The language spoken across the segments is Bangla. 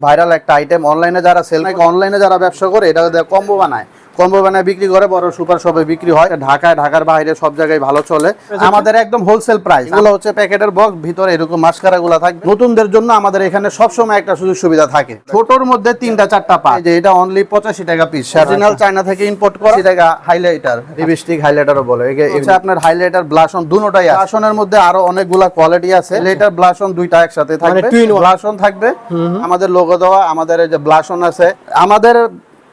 ভাইরাল একটা আইটেম অনলাইনে যারা সেল অনলাইনে যারা ব্যবসা করে এটা কম্বো বানায়। কম্বো বানায় বিক্রি করে বড় সুপার শপে বিক্রি হয়। ঢাকায় ঢাকার বাইরে সব জায়গায় ভালো চলে। আমাদের একদম হোলসেল প্রাইস এগুলো হচ্ছে প্যাকেটের বক্স ভিতরে এরকম মাস্কারা গুলা থাকবে। নতুনদের জন্য আমাদের এখানে সবসময় একটা সুযোগ সুবিধা থাকে। ছোটর মধ্যে তিনটা চারটা পায় যে এটা অনলি পঁচাশি টাকা পিস অরিজিনাল চায়না থেকে ইম্পোর্ট করা। টাকা হাইলাইটার লিপস্টিক হাইলাইটারও বলে। এটা আপনার হাইলাইটার ব্লাশন দুটোটাই আছে। ব্লাশনের মধ্যে আরও অনেকগুলা কোয়ালিটি আছে। হাইলাইটার ব্লাশন দুইটা একসাথে থাকবে। in one। ব্লাশন থাকবে। আমাদের লোগো দেওয়া আমাদের এই যে ব্লাশন আছে। আমাদের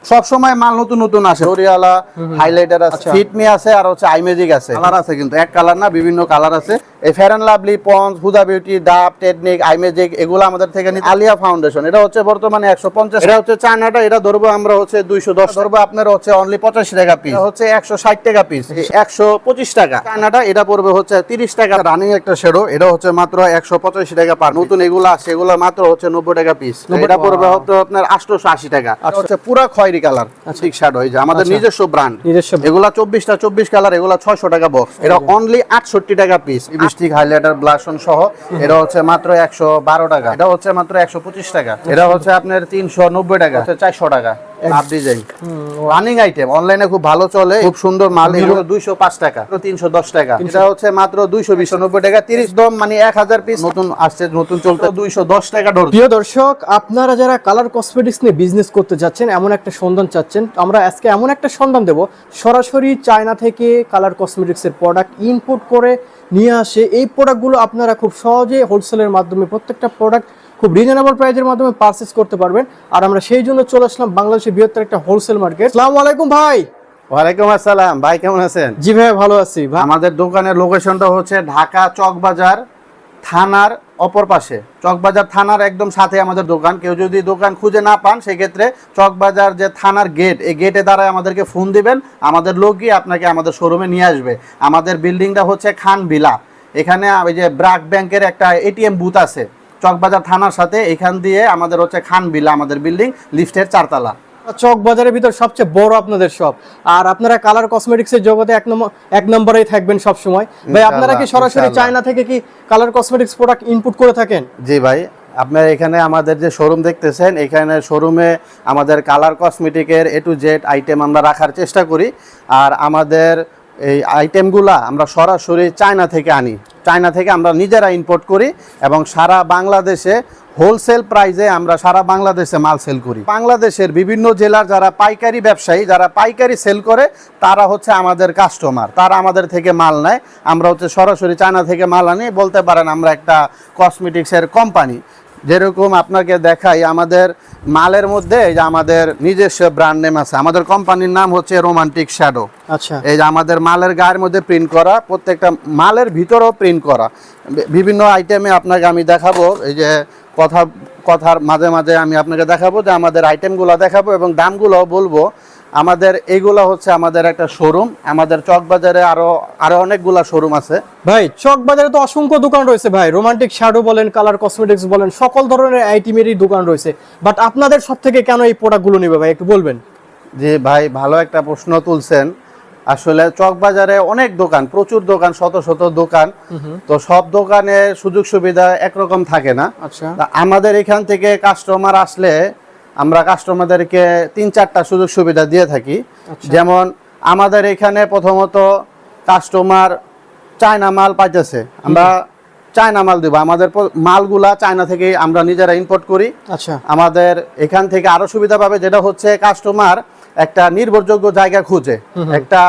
সব সময় মাল নতুন নতুন আসে। ওরিয়ালা হাইলাইটার আছে ফিটমি আছে আর হচ্ছে আইমেজিক আছে। কালার আছে কিন্তু এক কালার না বিভিন্ন কালার আছে। এই fair and lovely Pond's Huda Beauty ডাব টেকনিক আইমেজিক এগুলো আমাদের থেকে নিতে- আলিয়া ফাউন্ডেশন এটা হচ্ছে বর্তমানে একশো পঞ্চাশ এটা হচ্ছে চায়নাটা এটা ধরবো আমরা হচ্ছে দুইশো দশ। ধরবো আপনার হচ্ছে অনলি পঁচাশি টাকা পিস হচ্ছে একশো ষাট টাকা পিস একশো পঁচিশ টাকা। চায়নাটা এটা পড়বে হচ্ছে তিরিশ টাকা। রানিং একটা শেডো এটা হচ্ছে মাত্র একশো পঁচাশি টাকা পার নতুন এগুলো আছে এগুলো মাত্র হচ্ছে নব্বই টাকা পিস এটা পড়বে হচ্ছে আপনার আটশোশো আশি টাকা। হচ্ছে পুরা খয়েরি কালার ঠিক শার্ট হয়ে যায় আমাদের নিজস্ব ব্র্যান্ড এগুলা চব্বিশটা চব্বিশ কালার এগুলা ছয়শো টাকা বক্স এটা অনলি আটষট্টি টাকা পিস লিপস্টিক হাইলাইটার ব্লাসন সহ। এটা হচ্ছে মাত্র একশো বারো টাকা। এটা হচ্ছে মাত্র একশো পঁচিশ টাকা। এটা হচ্ছে আপনার তিনশো নব্বই টাকা। হচ্ছে চারশো টাকা। আপ ডিজাইন রানিং আইটেম অনলাইনে খুব ভালো চলে। খুব সুন্দর মাল এগুলো দুইশো পাঁচ টাকা। তিনশো দশ টাকা। এটা হচ্ছে মাত্র দুইশো বিশ নব্বই টাকা তিরিশ দম মানে এক হাজার পিস নতুন আসছে নতুন চলতে দুইশো দশ টাকা ডোর প্রিয় দর্শক আপনারা যারা কালার কসমেটিক্স নিয়ে বিজনেস করতে যাচ্ছেন এমন একটা সন্ধান চাচ্ছেন আমরা আজকে এমন একটা সন্ধান দেব। সরাসরি চায়না থেকে কালার কসমেটিক্সের প্রোডাক্ট ইম্পোর্ট করে নিয়ে আসে। এই প্রোডাক্টগুলো আপনারা খুব সহজে হোলসেলের মাধ্যমে প্রত্যেকটা প্রোডাক্ট খুব রিজনেবল প্রাইসের মাধ্যমে পারচেস করতে পারবেন। আর আমরা সেই জন্য চলে আসলাম বাংলাদেশের বৃহত্তর একটা হোলসেল মার্কেট আসসালামু আলাইকুম ভাই। ওয়ালাইকুম আসসালাম। ভাই কেমন আছেন? জি ভাই ভালো আছি। আমাদের দোকানের লোকেশনটা হচ্ছে ঢাকা চকবাজার থানার অপর পাশে। চকবাজার থানার একদম সাথে আমাদের দোকান। কেউ যদি দোকান খুঁজে না পান সেক্ষেত্রে চকবাজার যে থানার গেট এই গেটে দ্বারাই আমাদেরকে ফোন দিবেন। আমাদের লোক গিয়ে আপনাকে আমাদের শোরুমে নিয়ে আসবে। আমাদের বিল্ডিংটা হচ্ছে খান বিলা এখানে ওই যে ব্রাক ব্যাংকের একটা এটিএম বুথ আছে। চকবাজার থানার সাথে এখান দিয়ে আমাদের হচ্ছে খান বিলা আমাদের বিল্ডিং লিফটের চারতলা। চক বাজারের ভিতর সবচেয়ে বড় আপনাদের সব আর আপনারা কালার কসমেটিক্সের জগতে এক নম্বর এক নম্বরেই থাকবেন সব সময় ভাই আপনারা কি সরাসরি চায়না থেকে কি কালার কসমেটিক্স প্রোডাক্ট ইনপুট করে থাকেন? জি ভাই আপনার এখানে আমাদের যে শোরুম দেখতেছেন এখানে শোরুমে আমাদের কালার কসমেটিকের এ টু জেড আইটেম আমরা রাখার চেষ্টা করি। আর আমাদের এই আইটেমগুলা আমরা সরাসরি চায়না থেকে আনি। চায়না থেকে আমরা নিজেরা ইম্পোর্ট করি এবং সারা বাংলাদেশে হোলসেল প্রাইসে আমরা সারা বাংলাদেশে মাল সেল করি। বাংলাদেশের বিভিন্ন জেলার যারা পাইকারি ব্যবসায়ী, যারা পাইকারি সেল করে, তারা হচ্ছে আমাদের কাস্টমার তারা আমাদের থেকে মাল নেয়। আমরা হচ্ছে সরাসরি চায়না থেকে মাল আনি। বলতে পারেন আমরা একটা কসমেটিক্সের কোম্পানি যেরকম আপনাকে দেখাই আমাদের মালের মধ্যে এই যে আমাদের নিজস্ব ব্র্যান্ড নেম আছে। আমাদের কোম্পানির নাম হচ্ছে রোমান্টিক শ্যাডো আচ্ছা। এই যে আমাদের মালের গায়ের মধ্যে প্রিন্ট করা প্রত্যেকটা মালের ভিতরেও প্রিন্ট করা। বিভিন্ন আইটেমে আপনাকে আমি দেখাবো এই যে কথা কথার মাঝে মাঝে আমি আপনাকে দেখাবো যে আমাদের আইটেমগুলো দেখাবো এবং দামগুলো বলব। আমাদের এইগুলো হচ্ছে আমাদের একটা শোরুম আমাদের চকবাজারে আরও আরও অনেকগুলা শোরুম আছে। ভাই চক বাজারে তো অসংখ্য দোকান রয়েছে ভাই। রোমান্টিক শ্যাডো বলেন কালার কসমেটিক্স বলেন সকল ধরনের আইটেমেরই দোকান রয়েছে। বাট আপনাদের সব থেকে কেন এই প্রোডাক্টগুলো নেবে ভাই একটু বলবেন? যে ভাই ভালো একটা প্রশ্ন তুলছেন। আসলে চকবাজারে অনেক দোকান প্রচুর দোকান শত শত দোকান। তো সব দোকানে সুযোগ সুবিধা একরকম থাকে না। আচ্ছা। আমাদের এখান থেকে কাস্টমার আসলে আমরা কাস্টমারদেরকে তিন চারটা সুযোগ সুবিধা দিয়ে থাকি। যেমন আমাদের এখানে প্রথমত কাস্টমার চায়না মাল পাইতেছে। আমরা চায়না মাল দিব। আমাদের মালগুলা চায়না থেকে আমরা নিজেরা ইম্পোর্ট করি। আচ্ছা। আমাদের এখান থেকে আরও সুবিধা পাবে যেটা হচ্ছে কাস্টমার একটা নির্ভরযোগ্য জায়গা খুঁজে। একটা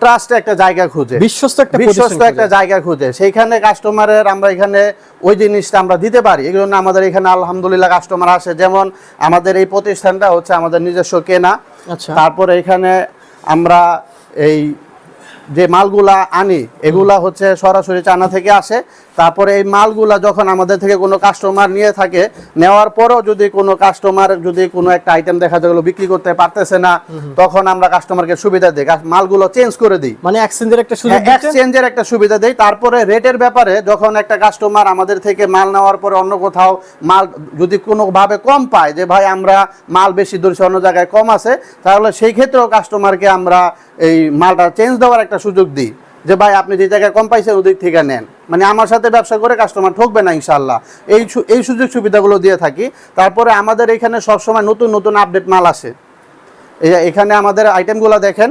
ট্রাস্ট একটা জায়গা খুঁজে। বিশ্বস্ত একটা বিশ্বস্ত একটা জায়গা খুঁজে। সেইখানে কাস্টমারের আমরা এখানে ওই জিনিসটা আমরা দিতে পারি। এই জন্য আমাদের এখানে আলহামদুলিল্লাহ কাস্টমার আসে। যেমন আমাদের এই প্রতিষ্ঠানটা হচ্ছে আমাদের নিজস্ব কেনা। আচ্ছা। তারপরে এখানে আমরা এই যে মালগুলা আনি এগুলা হচ্ছে সরাসরি চানা থেকে আসে। তারপরে এই মালগুলা যখন আমাদের থেকে কোনো কাস্টমার নিয়ে থাকে নেওয়ার পরও যদি কোনো কাস্টমার যদি কোনো একটা আইটেম দেখা যায় বিক্রি করতে পারতেছে না তখন আমরা কাস্টমারকে সুবিধা দিই। মালগুলো চেঞ্জ করে দিই। মানে এক্সচেঞ্জের একটা সুযোগ দিচ্ছেন এক্সচেঞ্জের একটা সুবিধা দেই। তারপরে রেটের ব্যাপারে যখন একটা কাস্টমার আমাদের থেকে মাল নেওয়ার পরে অন্য কোথাও মাল যদি কোনোভাবে কম পায় যে ভাই আমরা মাল বেশি ধরছি অন্য জায়গায় কম আছে তাহলে সেই ক্ষেত্রেও কাস্টমারকে আমরা এই মালটা চেঞ্জ দেওয়ার একটা সুযোগ দিই। যে ভাই, আপনি যে জায়গায় কম পাইছেন, ওদিক থেকে নেন। মানে আমার সাথে ব্যবসা করে কাস্টমার ঠকবে না ইনশাল্লাহ এই এই সুযোগ সুবিধাগুলো দিয়ে থাকি। তারপরে আমাদের এখানে সবসময় নতুন নতুন আপডেট মাল আসে। এখানে আমাদের আইটেমগুলো দেখেন।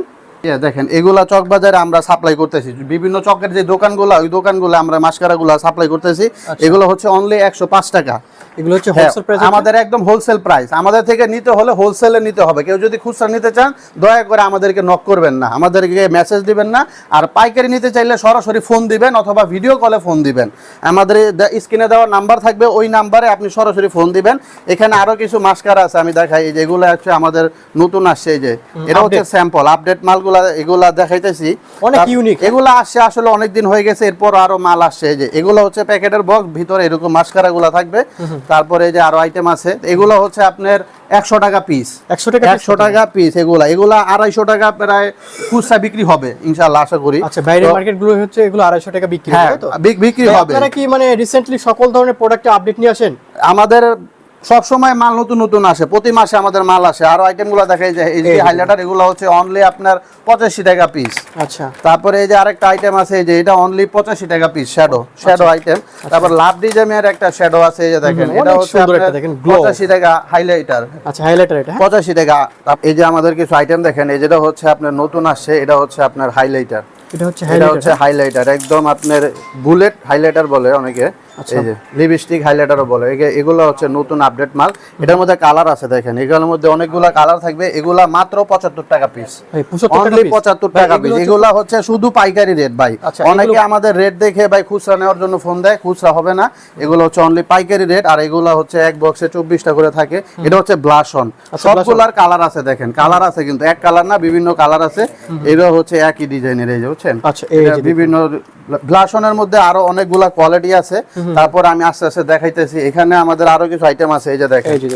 দেখেন এগুলা চক বাজারে আমরা সাপ্লাই করতেছি। বিভিন্ন চকের যে দোকানগুলো ওই দোকানগুলো আমরা মাস্কারাগুলো সাপ্লাই করতেছি। এগুলো হচ্ছে অনলি একশো পাঁচ টাকা। এগুলো হচ্ছে হ্যাঁ, হোলসেল প্রাইস আমাদের একদম হোলসেল প্রাইস আমাদের থেকে নিতে হলে হোলসেলে নিতে হবে। কেউ যদি খুচরা নিতে চান দয়া করে আমাদেরকে নক করবেন না। আমাদেরকে মেসেজ দিবেন না। আর পাইকারি নিতে চাইলে সরাসরি ফোন দিবেন অথবা ভিডিও কলে ফোন দিবেন। আমাদের স্ক্রিনে দেওয়া নাম্বার থাকবে ওই নাম্বারে আপনি সরাসরি ফোন দিবেন। এখানে আরও কিছু মাস্কার আছে আমি দেখাই। এই যে এগুলো হচ্ছে আমাদের নতুন আসছে এই যে। এটা হচ্ছে স্যাম্পল আপডেট মালগুলা এগুলা দেখাইতেছি। অনেক unique। এগুলো আসছে আসলে অনেক দিন হয়ে গেছে এরপর আরও মাল আসছে যে এগুলো হচ্ছে প্যাকেটের বক্স ভিতরে এরকম মাস্কারাগুলা থাকবে। তারপরে যে আরও আইটেম আছে এগুলো হচ্ছে আপনার একশো টাকা পিস একশো টাকা একশো টাকা পিস এগুলা। এগুলা আড়াইশো টাকা প্রায় খুচরা বিক্রি হবে ইনশাল্লাহ আশা করি। আচ্ছা বাইরের তো- মার্কেটগুলো হচ্ছে এগুলো আড়াইশো টাকা বিক্রি হ্যাঁ হয় বিক্রি হবে। আপনারা কি মানে রিসেন্টলি সকল ধরনের প্রোডাক্টে আপডেট নিয়ে আসেন? আমাদের সব সময় মাল নতুন নতুন আসে। প্রতি মাসে আমাদের মাল আসে। আরও আইটেমগুলো দেখাই যায় এই যে। হাইলাইটার এগুলো হচ্ছে অনলি আপনার পঁচাশি টাকা পিস আচ্ছা। তারপরে এই যে আরেকটা আইটেম আছে এই যে এটা অনলি পঁচাশি টাকা পিস শ্যাডো শ্যাডো আইটেম তারপর লাভ ডিজাইনের একটা শ্যাডো আছে এই যে দেখেন। এটা হচ্ছে সুন্দর একটা দেখেন, glow। পঁচাশি টাকা হাইলাইটার আচ্ছা হাইলাইটার এটা হ্যাঁ? পঁচাশি টাকা। তাপ- এই যে আমাদের কিছু আইটেম দেখেন এই যেটা হচ্ছে আপনার নতুন আসছে এটা হচ্ছে আপনার হাইলাইটার এটা হচ্ছে হাইলাইটার একদম আপনার বুলেট হাইলাইটার বলে অনেকে। আচ্ছা। লিপস্টিক হাইলাইটারও বলে। এগুলো হচ্ছে নতুন আপডেট মাল। এটার মধ্যে কালার আছে দেখেন। এগুলোর মধ্যে অনেকগুলা কালার থাকবে। এগুলা মাত্র পঁচাত্তর টাকা পিস ভাই, 75 টাকা অনলি পঁচাত্তর টাকা পিস এগুলা হচ্ছে শুধু পাইকারি রেট ভাই। আচ্ছা, অনেকে আমাদের রেট দেখে ভাই খুচরা নেওয়ার জন্য ফোন দেয়। খুচরা হবে না। এগুলো হচ্ছে অনলি পাইকারি রেট আর এগুলা হচ্ছে এক বক্সে চব্বিশটা করে থাকে। এটা হচ্ছে ব্লাশন আচ্ছা, সবগুলার কালার আছে দেখেন। কালার আছে কিন্তু এক কালার না বিভিন্ন কালার আছে। এটা হচ্ছে একই ডিজাইনের এই যে বুঝছেন? আচ্ছা, বিভিন্ন ব্লাশনের মধ্যে আরও অনেকগুলা কোয়ালিটি আছে। তারপর আমি আস্তে আস্তে দেখাইতেছি। এখানে আমাদের আরও কিছু আইটেম আছে এই যে দেখেন। এই যে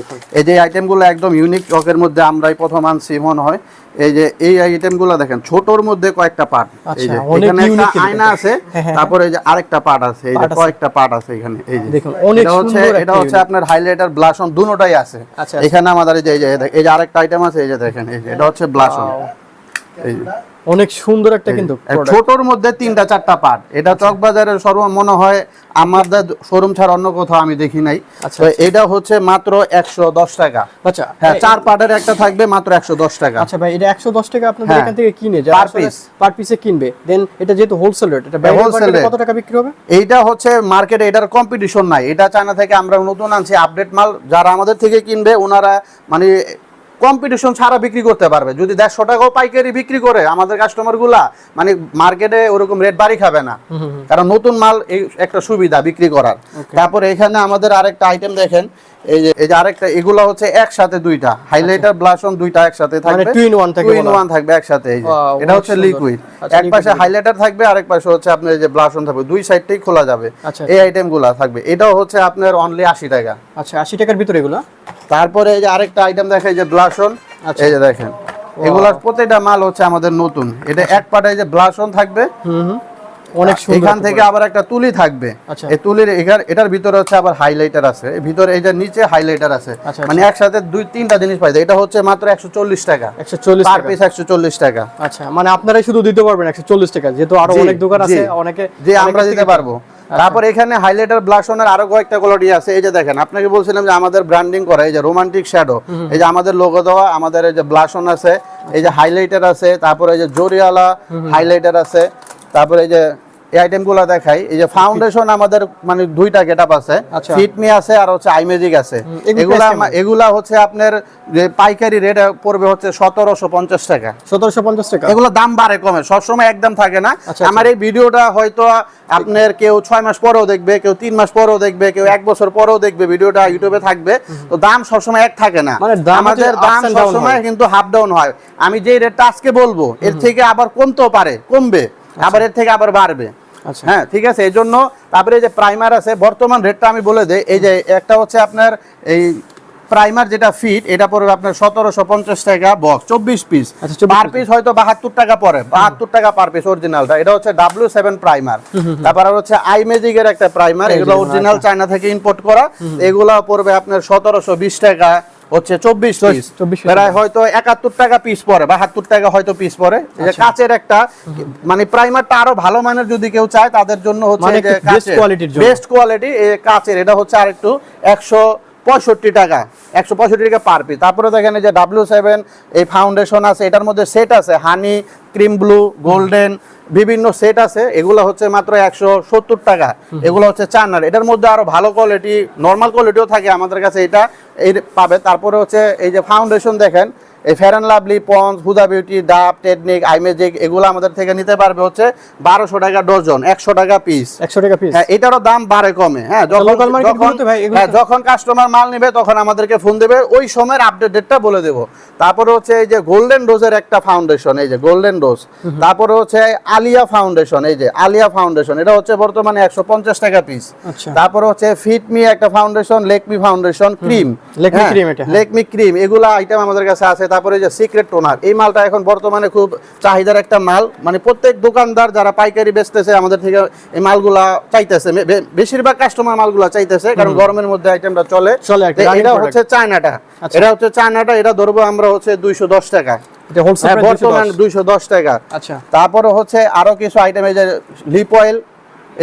যে আইটেমগুলো একদম ইউনিক চকের মধ্যে আমরাই প্রথম আনছি মনে হয়। এই যে এই আইটেমগুলো দেখেন ছোটর মধ্যে কয়েকটা পার্ট এই আচ্ছা, যে এখানে একটা আয়না আছে হ্যাঁ, হ্যাঁ, এই যে আরেকটা পার্ট আছে এই যে কয়েকটা পার্ট আছে এখানে এই যে। দেখুন, অনেক এটা হচ্ছে সুন্দর এটা হচ্ছে। আপনার হাইলাইটার ব্লাশন দুটোটাই আছে। আচ্ছা, এখানে আমাদের এই যে এই যে আরেকটা আইটেম আছে এই যে দেখেন এই যে এটা হচ্ছে ব্লাশন অনেক সুন্দর একটা কিন্তু ছোটর মধ্যে তিনটা চারটা পার্ট এটা চকবাজারের সর্ব মনে হয় আমাদের শোরুম ছাড়া অন্য কোথাও আমি দেখি নাই। আচ্ছা, তো এটা হচ্ছে মাত্র একশো দশ টাকা। আচ্ছা হ্যাঁ চার পার্টের একটা থাকবে মাত্র একশো দশ টাকা। আচ্ছা ভাই এটা একশো দশ টাকা আপনাদের হ্যাঁ। এখান থেকে কিনে Per piece। পার পিসে কিনবে দেন এটা যেহেতু হোলসেল রেট এটা rate। কত টাকা বিক্রি হবে? এইটা হচ্ছে মার্কেটে এটার কম্পিটিশন নাই। এটা চায়না থেকে আমরা নতুন আনছি আপডেট মাল। যারা আমাদের থেকে কিনবে ওনারা মানে কম্পিটিশন ছাড়া বিক্রি করতে পারবে। যদি দেড়শো টাকাও পাইকারি বিক্রি করে আমাদের কাস্টমারগুলা মানে মার্কেটে ওরকম রেট বাড়ি খাবে না। কারণ নতুন মাল এই একটা সুবিধা বিক্রি করার। তারপরে এখানে আমাদের আরেকটা আইটেম দেখেন এই যে এই যে আরেকটা এগুলো হচ্ছে একসাথে দুইটা। হাইলাইটার ব্লাশন দুইটা একসাথে থাকবে। two in one থাকে টু ইন ওয়ান থাকবে একসাথে এই যে। এটা হচ্ছে লিকুইড আচ্ছা, এক পাশে হাইলাইটার থাকবে আরেক পাশে হচ্ছে আপনার যে ব্লাশন থাকবে। দুই সাইডটাই খোলা যাবে। আচ্ছা। এই আইটেমগুলো থাকবে। এটাও হচ্ছে আপনার অনলি আশি টাকা। আচ্ছা আশি টাকার ভিতরে এগুলো? তারপরে এই যে আরেকটা আইটেম দেখাই যে ব্লাশন আচ্ছা। এই যে দেখেন। এগুলার প্রত্যেকটা মাল হচ্ছে আমাদের নতুন। এটা এক পাটায় যে ব্লাশন থাকবে। অনেক এখান থেকে আবার একটা তুলি থাকবে। আচ্ছা। এই তুলির এটার ভিতরে হচ্ছে আবার হাইলাইটার আছে। ভিতরে এই যে নিচে হাইলাইটার আছে। আচ্ছা, মানে একসাথে দুই তিনটা জিনিস পাই এটা হচ্ছে মাত্র একশো চল্লিশ টাকা। একশো চল্লিশ পার পিস একশো চল্লিশ টাকা। আচ্ছা মানে আপনারাই শুধু দিতে পারবেন একশো চল্লিশ টাকা। যেহেতু আরও অনেক দোকান আছে অনেকে যে আমরা দিতে পারব। তারপর এখানে হাইলাইটার ব্লাশনের আরও কয়েকটা কোয়ালিটি আছে। এই যে দেখেন আপনাকে বলছিলাম যে আমাদের ব্র্যান্ডিং করা এই যে রোমান্টিক শ্যাডো এই যে আমাদের লোগো দেওয়া আমাদের এই যে ব্লাশন আছে এই যে হাইলাইটার আছে তারপরে এই যে জরিয়ালা হাইলাইটার আছে তারপরে এই যে এই আইটেমগুলো দেখাই। এই যে ফাউন্ডেশন আমাদের মানে দুইটা গেটআপ আছে। আচ্ছা। ফিটমি আছে আর হচ্ছে আইমেজিক আছে। এগুলা এগুলা হচ্ছে আপনার যে পাইকারি রেট পড়বে হচ্ছে সতেরোশো পঞ্চাশ টাকা। সতেরোশো পঞ্চাশ টাকা? এগুলো দাম বাড়ে কমে সবসময় একদম থাকে না। আচ্ছা, আমার এই ভিডিওটা হয়তো আপনার কেউ ছয় মাস পরেও দেখবে কেউ তিন মাস পরেও দেখবে কেউ এক বছর পরেও দেখবে ভিডিওটা ইউটিউবে থাকবে। তো দাম সবসময় এক থাকে না। মানে আমাদের দাম সবসময় কিন্তু হাফ ডাউন হয়। আমি যে রেটটা আজকে বলব এর থেকে আবার কমতেও পারে কমবে। আবার এর থেকে আবার বাড়বে। আচ্ছা। হ্যাঁ ঠিক আছে এই জন্য তারপরে এই যে প্রাইমার আছে বর্তমান রেটটা আমি বলে দেই এই যে একটা হচ্ছে আপনার এই প্রাইমার যেটা ফিট এটা পড়বে আপনার সতেরোশো পঞ্চাশ টাকা বক্স চব্বিশ পিস আচ্ছা, 24 পার পিস হয়তো বাহাত্তর টাকা পড়ে বাহাত্তর টাকা পার পিস অরিজিনালটা এটা হচ্ছে ডাব্লিউ সেভেন প্রাইমার তারপর আর হচ্ছে আই ম্যাজিকের একটা প্রাইমার এগুলো অরিজিনাল চায়না থেকে ইম্পোর্ট করা। এগুলো পড়বে আপনার সতেরোশো বিশ টাকা। হচ্ছে চব্বিশ পিস প্রায় হয়তো একাত্তর টাকা পিস পরে বাহাত্তর টাকা হয়তো পিস পরে। যে আচ্ছা। কাচের একটা মানে প্রাইমারটা আরও ভালো মানের যদি কেউ চায় তাদের জন্য হচ্ছে মানে। বেস্ট কোয়ালিটি কাচের। এটা হচ্ছে আর একটু একশো পঁয়ষট্টি টাকা একশো পঁয়ষট্টি টাকা পার পিস তারপরে দেখেন যে ডাব্লিউ সেভেন এই ফাউন্ডেশন আছে এটার মধ্যে সেট আছে হানি ক্রিম ব্লু গোল্ডেন বিভিন্ন সেট আছে। এগুলো হচ্ছে মাত্র একশো সত্তর টাকা। এগুলো হচ্ছে চান্নার এটার মধ্যে আরও ভালো কোয়ালিটি নর্মাল কোয়ালিটিও থাকে আমাদের কাছে। এটা এই পাবে। তারপরে হচ্ছে এই যে ফাউন্ডেশন দেখেন এই fair and lovely Pond's Huda Beauty ডাব টেকনিক আইমেজিক এগুলো আমাদের থেকে নিতে পারবে হচ্ছে বারোশো টাকা ডজন একশো টাকা পিস একশো টাকা পিস হ্যাঁ এটারও দাম বাড়ে কমে। হ্যাঁ যখন যখন- এগুলো হ্যাঁ, যখন কাস্টমার মাল নেবে তখন আমাদেরকে ফোন দেবে ওই সময়ের আপডেট ডেটটা বলে দেব। তারপরে হচ্ছে এই যে গোল্ডেন ডোজের একটা ফাউন্ডেশন এই যে গোল্ডেন ডোজ তারপরে হচ্ছে আলিয়া ফাউন্ডেশন এই যে আলিয়া ফাউন্ডেশন এটা হচ্ছে বর্তমানে একশো পঞ্চাশ টাকা পিস আচ্ছা। তারপরে হচ্ছে ফিটমি একটা foundation Lakme foundation cream. Lakme cream এগুলা আইটেম আমাদের কাছে আছে। তারপরে যে সিক্রেট টোনার এই মালটা এখন বর্তমানে খুব চাহিদার একটা মাল। মানে প্রত্যেক দোকানদার যারা পাইকারি বেচতেছে আমাদের থেকে এই মালগুলা চাইতেছে। বেশিরভাগ কাস্টমার মালগুলা চাইতেছে কারণ গরমের মধ্যে আইটেমটা চলে। চলে এটা হচ্ছে চায়নাটা। আচ্ছা। এটা হচ্ছে চায়নাটা এটা ধরবো আমরা হচ্ছে দুইশো দশ টাকা। হ্যাঁ, বর্তমান দুইশো দশ টাকা। আচ্ছা। তারপরে হচ্ছে আরও কিছু আইটেম এই যে লিপ অয়েল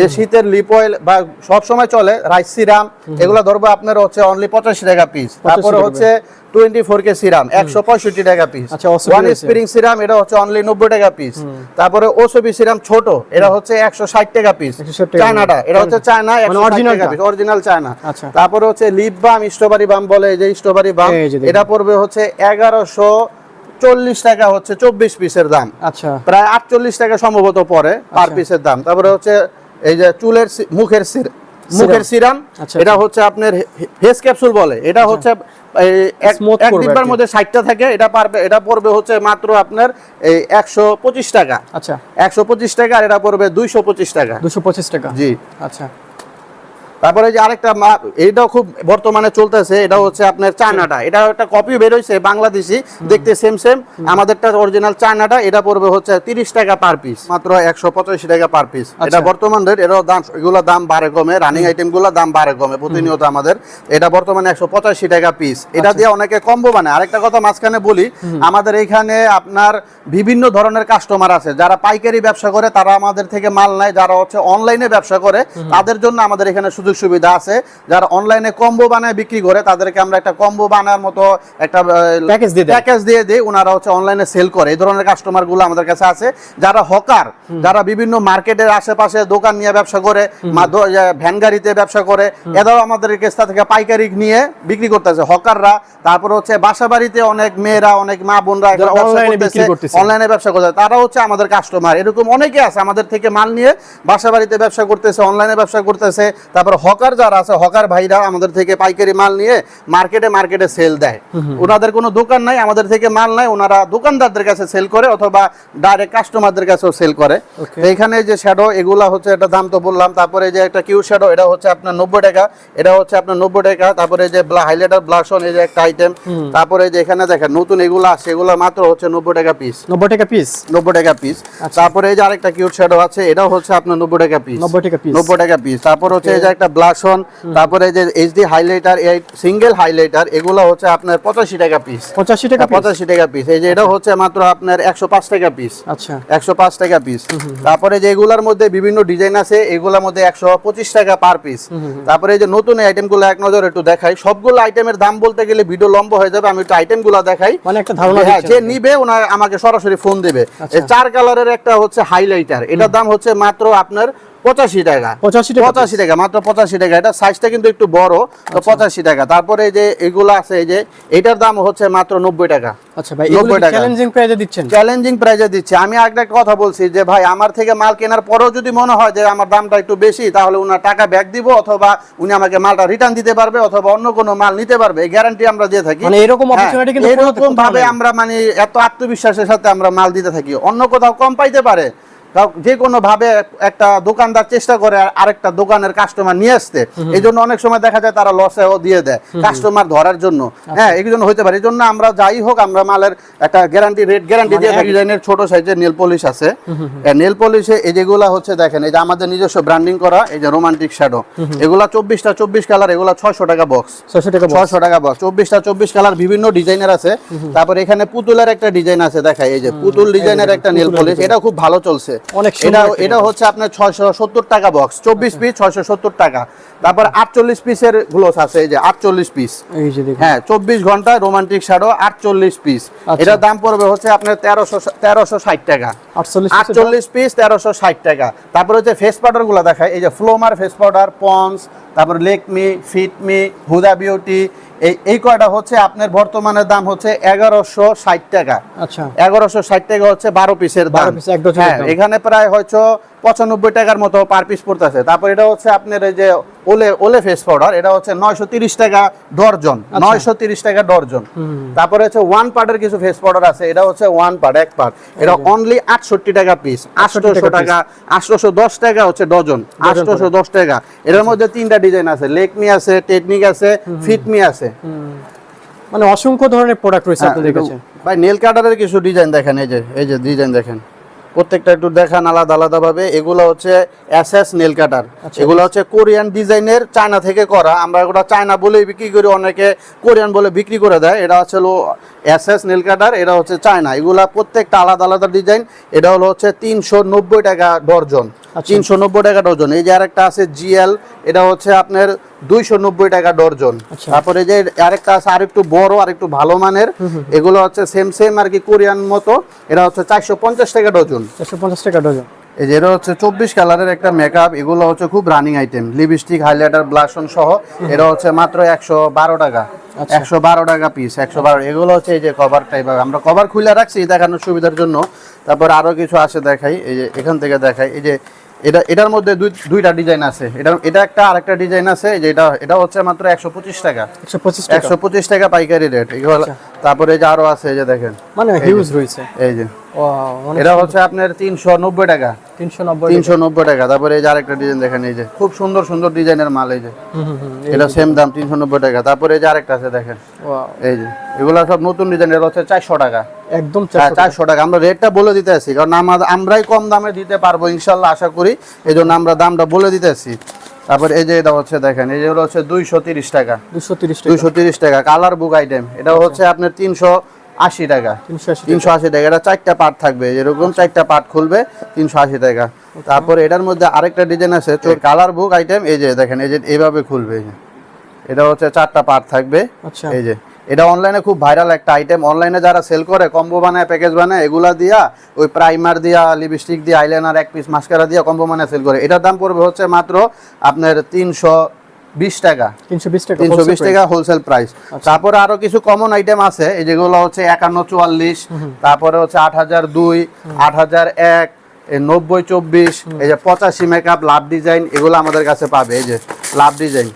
এই শীতের লিপ অয়েল বা সব সময় চলে রাইস সিরাম এগুলো ধরবো আপনার হচ্ছে অনলি পঁচাশি টাকা পিস তারপরে হচ্ছে টোয়েন্টি ফোর কে সিরাম একশো পঁয়ষট্টি টাকা পিস ওয়ান। স্প্রিং সিরাম এটা হচ্ছে অনলি নব্বই টাকা পিস তারপরে ওসবি সিরাম ছোট এটা হচ্ছে একশো ষাট টাকা পিস চায়নাটা এটা হচ্ছে চায়না মানে একশো টাকা পিস অরিজিনাল চায়না। আচ্ছা। তারপরে হচ্ছে লিপ বাম স্ট্রবেরি বাম বলে যে স্ট্রবেরি বাম। এটা পড়বে হচ্ছে এগারোশো চল্লিশ টাকা হচ্ছে চব্বিশ পিসের দাম। আচ্ছা। প্রায় আটচল্লিশ টাকা সম্ভবত পরে পার। পিসের দাম। তারপরে হচ্ছে এই যে চুলের মুখের মুখের সিরাম আচ্ছা, এটা আচ্ছা। হচ্ছে আপনার ফেস ক্যাপসুল বলে। এটা হচ্ছে এক Smooth এক ডিব্বার মধ্যে ষাটটা থাকে এটা পারবে এটা পড়বে হচ্ছে মাত্র আপনার এই একশো পঁচিশ টাকা। আচ্ছা। একশো পঁচিশ টাকা আর এটা পড়বে দুইশো পঁচিশ টাকা। দুশো পঁচিশ টাকা। জি। আচ্ছা। তারপরে যে আরেকটা এইটাও খুব বর্তমানে চলতেছে এটা হচ্ছে আপনার চায়নাটা। এটা একটা কপি বেরোইছে বাংলাদেশি দেখতে সেম সেম আমাদেরটা অরিজিনাল চায়নাটা এটা পড়বে হচ্ছে তিরিশ টাকা পার পিস মাত্র একশো পঁচাশি টাকা পার পিস এটা আচ্ছা। বর্তমান রেট এটাও দাম এগুলো দাম বাড়ে কমে রানিং আইটেমগুলো দাম বাড়ে কমে প্রতিনিয়ত আমাদের। এটা বর্তমানে একশো পঁচাশি টাকা পিস আচ্ছা। এটা দিয়ে অনেকে কম্বো বানায়। আরেকটা কথা মাঝখানে বলি আমাদের এইখানে আপনার বিভিন্ন ধরনের কাস্টমার আছে। যারা পাইকারি ব্যবসা করে তারা আমাদের থেকে মাল নেয়। যারা হচ্ছে অনলাইনে ব্যবসা করে তাদের জন্য আমাদের এখানে সুযোগ সুবিধা আছে। যারা অনলাইনে কম্বো বানায় বিক্রি করে তাদেরকে আমরা একটা কম্বো বানার মতো একটা Package দিয়ে প্যাকেজ দিয়ে দিই। ওনারা হচ্ছে অনলাইনে সেল করে। এই ধরনের কাস্টমারগুলো আমাদের কাছে আছে। যারা হকার যারা বিভিন্ন মার্কেটের আশেপাশে দোকান নিয়ে ব্যবসা করে ভ্যান গাড়িতে ব্যবসা করে এরাও আমাদের কাছ থেকে পাইকারি নিয়ে বিক্রি করতেছে হকাররা তারপর হচ্ছে বাসা বাড়িতে অনেক মেয়েরা অনেক মা বোনরা। অনলাইনে ব্যবসা করতে তারা হচ্ছে আমাদের কাস্টমার এরকম অনেকে আছে আমাদের থেকে মাল নিয়ে বাসা বাড়িতে ব্যবসা করতেছে অনলাইনে ব্যবসা করতেছে তারপর হকার যারা আছে হকার ভাইরা আমাদের থেকে পাইকারি মাল নিয়ে মার্কেটে মার্কেটে সেল দেয়। ওনাদের কোনো দোকান নাই আমাদের থেকে মাল নাই ওনারা দোকানদারদের কাছে সেল করে অথবা ডাইরেক্ট কাস্টমারদের কাছেও সেল করে। এখানে যে শ্যাডো এগুলা হচ্ছে এটা দাম তো বললাম তারপরে যে একটা কিউ শ্যাডো এটা হচ্ছে আপনার নব্বই টাকা এটা হচ্ছে আপনার নব্বই টাকা তারপরে যে হাইলাইটার ব্লাশন এই যে একটা আইটেম তারপরে যে এখানে দেখেন নতুন এগুলো আছে এগুলো মাত্র হচ্ছে নব্বই টাকা পিস নব্বই টাকা পিস নব্বই টাকা পিস আচ্ছা। তারপরে এই যে আরেকটা কিউট শ্যাডো আছে এটাও হচ্ছে আপনার নব্বই টাকা পিস 90 টাকা piece। নব্বই টাকা পিস তারপর হচ্ছে এই যে একটা ব্লাশন তারপরে যে এইচডি হাইলাইটার এই সিঙ্গেল হাইলাইটার এগুলো হচ্ছে আপনার পঁচাশি টাকা পিস পঁচাশি টাকা পঁচাশি টাকা পিস এই যে এটা হচ্ছে মাত্র আপনার একশো পাঁচ টাকা পিস আচ্ছা। একশো পাঁচ টাকা পিস তারপরে যে এগুলার মধ্যে বিভিন্ন ডিজাইন আছে এগুলোর মধ্যে একশো পঁচিশ টাকা পার পিস তারপরে এই যে নতুন আইটেমগুলো এক নজর একটু দেখাই। সবগুলো আইটেমের দাম বলতে গেলে ভিডিও লম্বা হয়ে যাবে আমি একটু আইটেমগুলো দেখাই। মানে একটা ধারণা হ্যাঁ যে নিবে ওনার আমাকে সরাসরি ফোন দেবে। আচ্ছা। এই চার কালারের একটা হচ্ছে হাইলাইটার এটার দাম হচ্ছে মাত্র আপনার পঁচাশি টাকা। 85 টাকা পঁচাশি টাকা মাত্র পঁচাশি টাকা। এটা সাইজটা কিন্তু একটু বড় তো পঁচাশি টাকা। তারপরে যে এগুলো আছে এই যে এটার দাম হচ্ছে মাত্র নব্বই টাকা। আচ্ছা ভাই 90 টাকা। চ্যালেঞ্জিং প্রাইজে দিচ্ছেন? চ্যালেঞ্জিং প্রাইজে দিচ্ছে। আমি একটা কথা বলছি যে ভাই আমার থেকে মাল কেনার পরেও যদি মনে হয় যে আমার দামটা একটু বেশি তাহলে উনার টাকা ব্যাক দিব অথবা উনি আমাকে মালটা রিটার্ন দিতে পারবে অথবা অন্য কোনো মাল নিতে পারবে। এই গ্যারান্টি আমরা দিয়ে থাকি। মানে এরকম হ্যাঁ, কিন্তু এরকম ভাবে আমরা মানে এত আত্মবিশ্বাসের সাথে আমরা মাল দিতে থাকি। অন্য কোথাও কম পাইতে পারে যে কোনো ভাবে একটা দোকানদার চেষ্টা করে আরেকটা দোকানের কাস্টমার নিয়ে আসতে। এই জন্য অনেক সময় দেখা যায় তারা লসেও দিয়ে দেয় কাস্টমার ধরার জন্য। আচ্ছা। হ্যাঁ এই জন্য হতে পারে। এই জন্য আমরা যাই হোক আমরা মালের একটা গ্যারান্টি রেট গ্যারান্টি দিয়ে থাকি। ডিজাইনের ছোট সাইজের নেল পলিশ আছে। নেল পলিশে এই যেগুলা হচ্ছে দেখেন এই যে আমাদের নিজস্ব ব্র্যান্ডিং করা এই যে রোমান্টিক শ্যাডো এগুলা চব্বিশটা চব্বিশ কালার এগুলা ছয়শো টাকা বক্স ছয়শো টাকা। ছয়শো টাকা বক্স চব্বিশটা চব্বিশ কালার বিভিন্ন ডিজাইনের আছে। তারপর এখানে পুতুলের একটা ডিজাইন আছে দেখাই। এই যে পুতুল ডিজাইনের একটা নেল পলিশ এটা খুব ভালো চলছে। অনেক এটা এটা হচ্ছে আপনার ছয়শো সত্তর টাকা বক্স চব্বিশ পিস ছয়শো সত্তর টাকা। তারপর আটচল্লিশ পিসের গ্লোস আছে এই যে আটচল্লিশ পিস হ্যাঁ চব্বিশ ঘণ্টা রোমান্টিক শাড়ো আটচল্লিশ পিস আচ্ছা। এটার দাম পড়বে হচ্ছে আপনার তেরোশো তেরোশো ষাট টাকা। আটচল্লিশ আটচল্লিশ পিস তেরোশো ষাট টাকা। তারপর হচ্ছে ফেস পাউডারগুলো দেখায় এই যে ফ্লোমার ফেস পাউডার পন্স তারপর লেকমি ফিটমি হুদা বিউটি এই এই কয়টা হচ্ছে? আপনার বর্তমানে দাম হচ্ছে এগারোশো ষাট টাকা। আচ্ছা। এগারোশো ষাট টাকা হচ্ছে বারো পিসের দাম। 12 piece, এক ডজনের হ্যাঁ এখানে প্রায় হয়তো পঁচানব্বই টাকার মতো পার পিস পড়তেছে। তারপর এটা হচ্ছে আপনার এই যে ওলে ওলে ফেস পাউডার এটা হচ্ছে নয়শো তিরিশ টাকা ডর্জন আচ্ছা। নয়শো তিরিশ টাকা ডর্জন। তারপরে হচ্ছে ওয়ান পার্টের কিছু ফেস পাউডার আছে এটা হচ্ছে ওয়ান পার্ট এক পার্ট এটা অনলি আটষট্টি টাকা পিস আটশোশো টাকা আটশোশো দশ টাকা হচ্ছে ডজন আটশোশো দশ টাকা। এটার মধ্যে তিনটা ডিজাইন আছে লেকমি আছে টেকনিক আছে ফিটমি আছে। মানে অসংখ্য ধরনের প্রোডাক্ট রয়েছে হ্যাঁ, আপনাদের কাছে। ভাই নেল কাটারের কিছু ডিজাইন দেখেন এই যে এই যে ডিজাইন দেখেন। প্রত্যেকটা একটু দেখান আলাদা আলাদা ভাবে এগুলো হচ্ছে এসএস নেল কাটার। আচ্ছা। এগুলো হচ্ছে কোরিয়ান ডিজাইনের চায়না থেকে করা। আমরা ওটা চায়না বলে বিক্রি করি অনেকে কোরিয়ান বলে বিক্রি করে দেয়। এটা হচ্ছে হলো এসএস নেল কাটার এটা হচ্ছে চায়না। এগুলা প্রত্যেকটা আলাদা আলাদা ডিজাইন। এটা হলো হচ্ছে তিনশো নব্বই টাকা ডর্জন। আচ্ছা। তিনশো নব্বই টাকা ডর্জন। এই যে আরেকটা আছে জিএল এটা হচ্ছে আপনার দুইশো নব্বই টাকা ডর্জন। আচ্ছা। তারপরে যে আরেকটা আছে আর একটু বড় আর একটু ভালো মানের এগুলো হচ্ছে সেম সেম আর কি কোরিয়ান মতো। এটা হচ্ছে চারশো পঞ্চাশ টাকা ডজন চারশো পঞ্চাশ টাকা ডজন এই যে এটা হচ্ছে চব্বিশ কালারের একটা মেকআপ এগুলো হচ্ছে খুব running item lipstick highlighter blush on সহ। এটা হচ্ছে মাত্র একশো বারো টাকা। আচ্ছা। একশো বারো টাকা পিস একশো বারো। এগুলো হচ্ছে এই যে কভার টাইপ আমরা কভার খুলে রাখছি দেখানোর সুবিধার জন্য। তারপর আরও কিছু আছে দেখাই। এই যে এখান থেকে দেখাই। এই যে এটা এটার মধ্যে দুই দুইটা ডিজাইন আছে। এটা এটা একটা আরেকটা ডিজাইন আছে। এই যে এটা এটা হচ্ছে মাত্র একশো পঁচিশ টাকা। একশো পঁচিশ টাকা। একশো পঁচিশ টাকা পাইকারি রেট এগুলো তারপরে যে আরও আছে এই যে দেখেন। মানে হিউজ রয়েছে। এই যে। এটা হচ্ছে আপনার তিনশো নব্বই টাকা। তিনশো নব্বই তিনশো নব্বই টাকা। তারপরে এই যে আরেকটা ডিজাইন দেখেন এই যে খুব সুন্দর সুন্দর ডিজাইনের মাল এই যে। এটা সেম দাম তিনশো নব্বই টাকা। তারপরে এই যে আরেকটা আছে দেখেন। এই যে এগুলো সব নতুন ডিজাইন এটা হচ্ছে চারশো টাকা। একদম হ্যাঁ চারশো টাকা। আমরা রেটটা বলে দিতে আছি কারণ আমরাই কম দামে দিতে পারব ইনশাল্লাহ আশা করি। এই জন্য আমরা দামটা বলে দিতে আছি। তারপর এই যে এটা হচ্ছে দেখেন এই যেগুলো হচ্ছে দুইশো তিরিশ টাকা। দুশো তিরিশ টাকা। দুইশো তিরিশ টাকা কালার বুক আইটেম এটা হচ্ছে আপনার তিনশো আশি টাকা। তিনশো আশি টাকা। এটা চারটা পার্ট থাকবে। এরকম চারটা পার্ট খুলবে তিনশো আশি টাকা। তারপরে এটার মধ্যে আরেকটা ডিজাইন আছে। কালার বুক আইটেম এই যে দেখেন এই যে এইভাবে খুলবে এটা হচ্ছে চারটা পার্ট থাকবে আচ্ছা। এই যে। এটা অনলাইনে খুব ভাইরাল একটা আইটেম অনলাইনে যারা সেল করে কম্বো বানায় প্যাকেজ বানায় এগুলা দিয়া ওই প্রাইমার দিয়া লিপস্টিক দিয়া আইলাইনার এক পিস মাস্কারা দিয়া কম্বো বানায় সেল করে। এটার দাম পড়বে হচ্ছে মাত্র আপনার তিনশো বিশ টাকা। তিনশো বিশ টাকা তিনশো wholesale বিশ price। টাকা হোলসেল প্রাইস তারপরে আরও কিছু কমন আইটেম আছে এই যেগুলো হচ্ছে একান্ন চুয়াল্লিশ তারপরে হচ্ছে এই নব্বই চব্বিশ এই যে পঁচাশি মেকআপ লাভ ডিজাইন এগুলো আমাদের কাছে পাবে এই যে লাভ ডিজাইন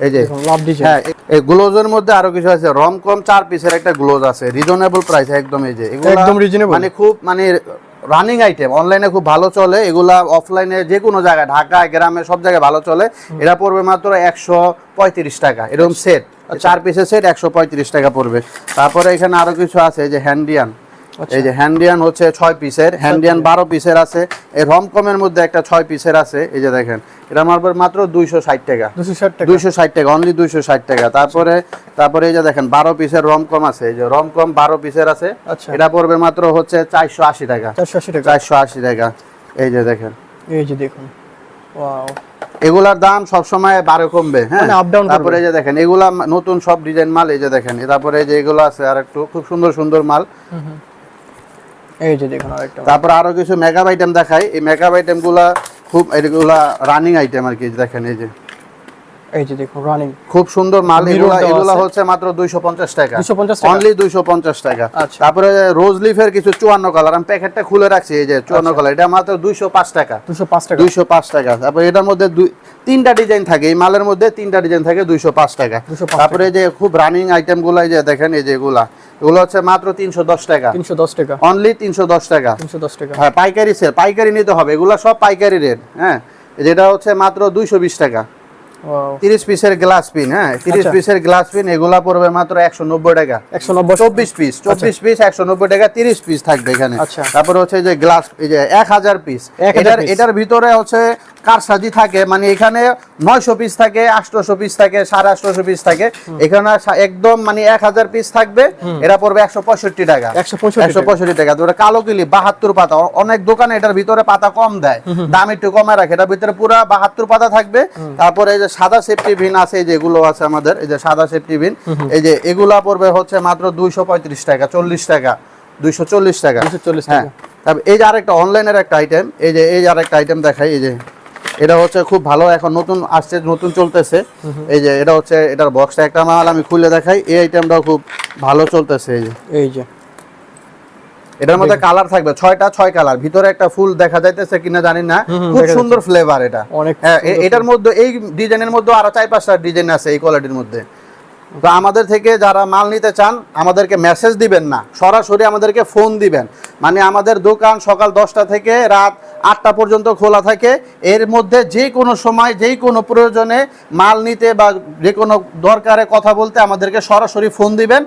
এই যে লাভ ডিজাইন হ্যাঁ এই- গ্লোজের মধ্যে আরও কিছু আছে রমকম চার পিসের একটা গ্লোজ আছে রিজনেবল প্রাইস একদম এই যে। এগুলা একদম reasonable। মানে খুব মানে রানিং আইটেম অনলাইনে খুব ভালো চলে এগুলা অফলাইনে যে কোনো জায়গায় ঢাকায় গ্রামে সব জায়গায় ভালো চলে। এরা পড়বে মাত্র একশো পঁয়ত্রিশ টাকা এরকম সেট চার পিসের সেট একশো পঁয়ত্রিশ টাকা পড়বে। তারপরে এখানে আরও কিছু আছে যে হ্যান্ডিয়ান এই যে হ্যান্ডিয়ান হচ্ছে ছয় পিসের হ্যান্ডিয়ান বারো পিসের আছে। এই রমকমের মধ্যে একটা ছয় পিসের আছে। এই যে দেখেন এটা আমার মাত্র দুইশো ষাট টাকা। দুইশো ষাট টাকা। অনলি দুইশো ষাট টাকা। তারপরে তারপরে এই যে দেখেন বারো পিসের রমকম আছে। এই যে রমকম বারো পিসের আছে। আচ্ছা। এটা পড়বে মাত্র হচ্ছে চারশো আশি টাকা। চারশো আশি টাকা। এই যে দেখেন। এই যে দেখুন। ওয়াও এগুলার দাম সবসময় বারো কমবে হ্যাঁ? মানে। তারপরে এই যে দেখেন এগুলা নতুন সব ডিজাইন মাল এই যে দেখেন। তারপরে এই যে এগুলো আছে আর একটু খুব সুন্দর সুন্দর মাল। এই যে দেখুন আরেকটা তারপর আরও কিছু মেকআপ আইটেম দেখাই। এই মেকআপ আইটেমগুলা খুব এগুলা রানিং আইটেম আর কি, দেখেন এই যে। এই যে দেখুন রানিং খুব সুন্দর মাল এগুলা এগুলা হচ্ছে মাত্র দুইশো পঞ্চাশ টাকা। 250 টাকা? অনলি দুইশো পঞ্চাশ টাকা। আচ্ছা। তারপরে রোজ লিফের কিছু চুয়ান্ন কালার আমি প্যাকেটটা খুলে রাখছি এই যে চুয়ান্ন আচ্ছা। কালার এটা মাত্র দুইশো পাঁচ টাকা। দুশো পাঁচ টাকা। দুইশো পাঁচ টাকা। তারপরে এটার মধ্যে দুই তিনটা ডিজাইন থাকে। এই মালের মধ্যে তিনটা ডিজাইন থাকে দুইশো পাঁচ টাকা। 205 তারপরে যে খুব রানিং আইটেমগুলো এই যে দেখেন এই যে এগুলা। এগুলো হচ্ছে মাত্র তিনশো দশ টাকা। তিনশো দশ টাকা। অনলি তিনশো দশ টাকা। তিনশো দশ টাকা। হ্যাঁ পাইকারি সেল পাইকারি নিতে হবে। এগুলো সব পাইকারি রেট হ্যাঁ যেটা হচ্ছে মাত্র দুইশো বিশ টাকা। Wow, তিরিশ পিসের গ্লাস পিন হ্যাঁ? তিরিশ আচ্ছা। পিসের গ্লাস পিন এগুলা পড়বে মাত্র একশো নব্বই টাকা। একশো নব্বই চব্বিশ পিস চব্বিশ পিস একশো নব্বই টাকা তিরিশ পিস থাকবে এখানে। আচ্ছা। তারপরে হচ্ছে যে গ্লাস এই যে এক হাজার পিস 1000 এটার এটার ভিতরে হচ্ছে কারসাজি থাকে মানে এখানে নয়শো পিস থাকে আটশোশো পিস থাকে সাড়ে আটশোশো পিস থাকে। এখানে একদম মানে এক হাজার পিস থাকবে এটা পড়বে একশো পঁয়ষট্টি টাকা। একশো পঁয়ষট্টি টাকা। ওটা কালো কিলি বাহাত্তর পাতা। অনেক দোকানে এটার ভিতরে পাতা কম দেয়। দাম একটু কমে রাখে। এটার ভিতরে পুরো বাহাত্তর পাতা থাকবে। তারপরে এই যে সাদা সেফটি ভিন আছে এই যেগুলো আছে আমাদের এই যে সাদা সেফটি ভিন এই যে এগুলা পড়বে হচ্ছে মাত্র দুইশো পঁয়ত্রিশ টাকা চল্লিশ টাকা দুইশো চল্লিশ টাকা। 240 হ্যাঁ টাকা। তারপর এই যে আরেকটা অনলাইনের একটা আইটেম এই যে এই যে আরেকটা আইটেম দেখাই এই যে। এটা হচ্ছে খুব ভালো এখন নতুন আসছে নতুন চলতেছে। এই যে এটা হচ্ছে এটার বক্সটা একটা মাল আমি খুলে দেখাই এই আইটেমটাও খুব ভালো চলতেছে এই যে। এই যে। এটার মধ্যে কালার থাকবে ছয়টা ছয় কালার ভিতরে একটা ফুল দেখা যাইতেছে কিনা জানি না। খুব সুন্দর ফ্লেভার এটা। অনেক হ্যাঁ এটার মধ্যে এই ডিজাইনের মধ্যে আরও চার পাঁচটা ডিজাইন আছে এই কোয়ালিটির মধ্যে। তো আমাদের থেকে যারা মাল নিতে চান আমাদেরকে মেসেজ দিবেন না। সরাসরি আমাদেরকে ফোন দিবেন। মানে আমাদের দোকান সকাল দশটা থেকে রাত আটটা পর্যন্ত খোলা থাকে। এর মধ্যে যে কোনো সময় যেই কোনো প্রয়োজনে মাল নিতে বা যে কোনো দরকারে কথা বলতে আমাদেরকে সরাসরি ফোন দিবেন।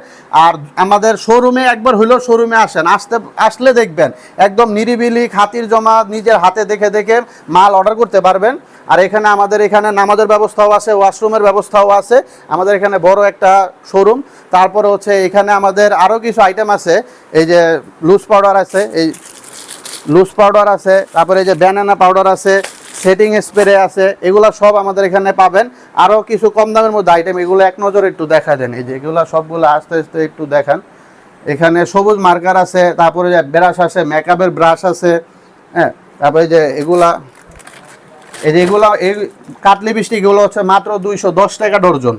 আর আমাদের শোরুমে একবার হইলেও শোরুমে আসেন। আসতে, আসলে দেখবেন, একদম নিরিবিলি খাতির জমা নিজের হাতে দেখে দেখে মাল অর্ডার করতে পারবেন। আর এখানে আমাদের এখানে নামাজের ব্যবস্থাও আছে ওয়াশরুমের ব্যবস্থাও আছে। আমাদের এখানে বড় একটা শোরুম তারপরে হচ্ছে এখানে আমাদের আরও কিছু আইটেম আছে। এই যে লুজ পাউডার আছে, এই লুজ পাউডার আছে, তারপরে যে ব্যানানা পাউডার আছে সেটিং স্প্রে আছে, এগুলো সব আমাদের এখানে পাবেন। আরও কিছু কম দামের মধ্যে আইটেম এগুলো এক নজরে একটু দেখা দেন। এই যে এগুলো সবগুলো আস্তে আস্তে একটু দেখান। এখানে সবুজ মার্কার আছে, তারপরে যে ব্রাশ আছে মেকআপের ব্রাশ আছে হ্যাঁ তারপরে যে এগুলা, এই যে এগুলো, এই কাটলি বৃষ্টি এগুলো হচ্ছে মাত্র দুইশো দশ টাকা ডর্জন।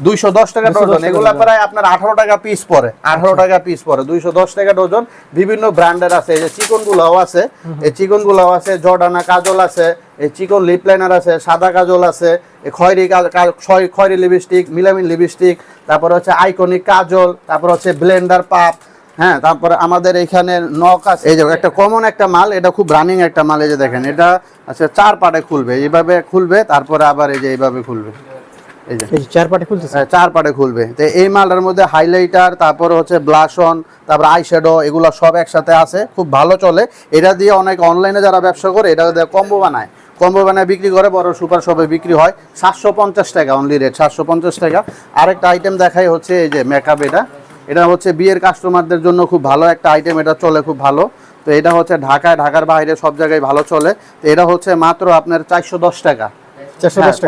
দুইশো দশ টাকা 210 ডর্জন টাকা এগুলো প্রায় আপনার আঠারো টাকা পিস পরে আঠারো টাকা পিস পরে দুইশো দশ টাকা ডজন। বিভিন্ন ব্র্যান্ডের আছে এই যে চিকন গুলাও আছে এই চিকন গুলাও আছে জর্ডানা কাজল আছে এই চিকন লিপ লাইনার আছে সাদা কাজল আছে খয়েরি খয়েরি লিপস্টিক মিলামিন লিপস্টিক তারপরে হচ্ছে আইকনিক কাজল তারপর হচ্ছে ব্লেন্ডার পাপ হ্যাঁ তারপরে আমাদের এখানে নক আছে। এই যে একটা কমন একটা মাল এটা খুব রানিং একটা মাল এই যে দেখেন এটা আচ্ছা চার পাটে খুলবে এইভাবে খুলবে তারপরে আবার এই যে এইভাবে খুলবে। এই যে। চার পাটে খুলতেছে? হ্যাঁ, চার পাটে খুলবে। তো এই মালটার মধ্যে হাইলাইটার তারপরে হচ্ছে ব্লাশন তারপর এগুলো সব একসাথে আছে। খুব ভালো চলে। এটা দিয়ে অনেক অনলাইনে যারা ব্যবসা করে এটা দিয়ে কম্বো বানায়। কম্বো বানায় বিক্রি করে বড় সুপার শপে বিক্রি হয়। সাতশো পঞ্চাশ টাকা অনলি রেট সাতশো পঞ্চাশ টাকা। আরেকটা আইটেম দেখাই হচ্ছে এই যে মেকআপ এটা। এটা হচ্ছে বিয়ের কাস্টমারদের জন্য খুব ভালো একটা আইটেম এটা চলে খুব ভালো। তো এটা হচ্ছে ঢাকায় ঢাকার বাইরে সব জায়গায় ভালো চলে। তো এটা হচ্ছে মাত্র আপনার চারশো চারশো দশ টাকা।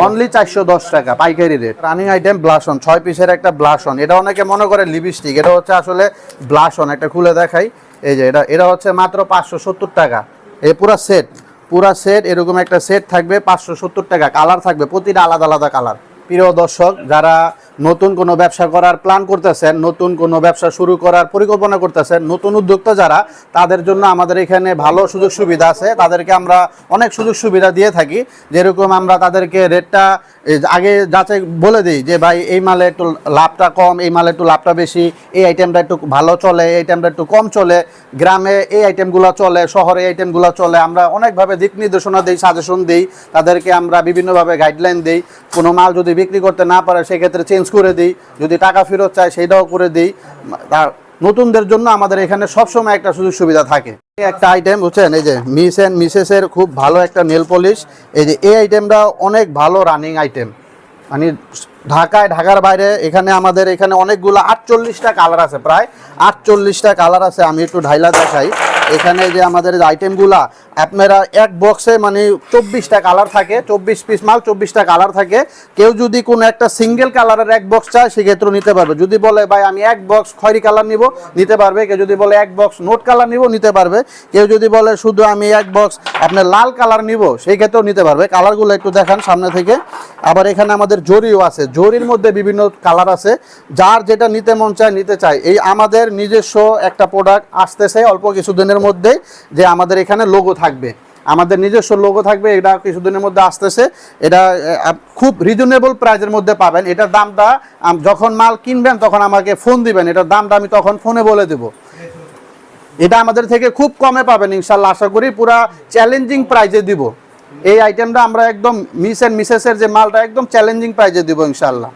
অনলি চারশো দশ টাকা পাইকারি রেট রানিং আইটেম ছয় পিসের একটা এটা অনেকে মনে করে লিপস্টিক এটা হচ্ছে আসলে একটা খুলে দেখাই। এই যে এটা এটা হচ্ছে মাত্র পাঁচশো সত্তর টাকা। এই পুরা সেট পুরা সেট এরকম একটা সেট থাকবে পাঁচশো সত্তর টাকা। কালার থাকবে প্রতিটা আলাদা আলাদা কালার প্রিয় দর্শক যারা নতুন কোনো ব্যবসা করার প্ল্যান করতেছেন, নতুন কোনো ব্যবসা শুরু করার পরিকল্পনা করতেছেন, নতুন উদ্যোক্তা যারা, তাদের জন্য আমাদের এখানে ভালো সুযোগ সুবিধা আছে। তাদেরকে আমরা অনেক সুযোগ সুবিধা দিয়ে থাকি। যেরকম আমরা তাদেরকে রেটটা আগে যাচাই বলে দিই যে, ভাই, এই মালে একটু লাভটা কম, এই মালে একটু লাভটা বেশি, এই আইটেমটা একটু ভালো চলে, এই আইটেমটা একটু কম চলে, গ্রামে এই আইটেমগুলো চলে, শহরে এই আইটেমগুলো চলে। আমরা অনেকভাবে দিক নির্দেশনা দিই সাজেশন দিই। তাদেরকে আমরা বিভিন্নভাবে গাইডলাইন দিই। কোনো মাল যদি বিক্রি করতে না পারে, সেক্ষেত্রে চেঞ্জ করে দিই। যদি টাকা ফেরত চায়, সেইটাও করে দিই। নতুনদের জন্য আমাদের এখানে সবসময় একটা সুযোগ সুবিধা থাকে। একটা আইটেম বুঝছেন? এই যে মিস অ্যান্ড মিসেসের খুব ভালো একটা নেল পলিশ এই যে এই আইটেমটা অনেক ভালো রানিং আইটেম মানে ঢাকায়, ঢাকার বাইরে এখানে আমাদের এখানে অনেকগুলো আটচল্লিশটা কালার আছে প্রায়। আটচল্লিশটা কালার আছে, আমি একটু ঢাইলা দেখাই। এখানে যে আমাদের আইটেমগুলা আপনারা এক বক্সে মানে চব্বিশটা কালার থাকে, চব্বিশ পিস মাল, চব্বিশটা কালার থাকে। কেউ যদি কোনো একটা সিঙ্গেল কালারের এক বক্স চায় সেক্ষেত্রে নিতে পারবে। যদি বলে, ভাই, আমি এক বক্স খয়রি কালার নিব, নিতে পারবে। কেউ যদি বলে, এক বক্স নোট কালার নিব, নিতে পারবে। কেউ যদি বলে, শুধু আমি এক বক্স আপনার লাল কালার নিব সেই ক্ষেত্রেও নিতে পারবে। কালারগুলো একটু দেখান সামনে থেকে। আবার এখানে আমাদের জরিও আছে। জরির মধ্যে বিভিন্ন কালার আছে। যার যেটা নিতে মন চায়, নিতে চায়। এই আমাদের নিজস্ব একটা প্রোডাক্ট আসতেছে অল্প কিছুদিনের মধ্যেই যে আমাদের এখানে লোগো থাকবে। আমাদের নিজস্ব লোগো থাকবে, এটা কিছুদিনের মধ্যে আসতেছে। এটা খুব রিজনেবল প্রাইজের মধ্যে পাবেন। এটার দামটা যখন মাল কিনবেন, তখন আমাকে ফোন দিবেন। এটার দামটা আমি তখন ফোনে বলে দেবো। এটা আমাদের থেকে খুব কমে পাবেন, ইনশাল্লাহ। আশা করি পুরা চ্যালেঞ্জিং প্রাইজে দিব। এই আইটেমটা আমরা একদম মিস অ্যান্ড মিসেসের যে মালটা, একদম চ্যালেঞ্জিং প্রাইজে দিব, ইনশাল্লাহ।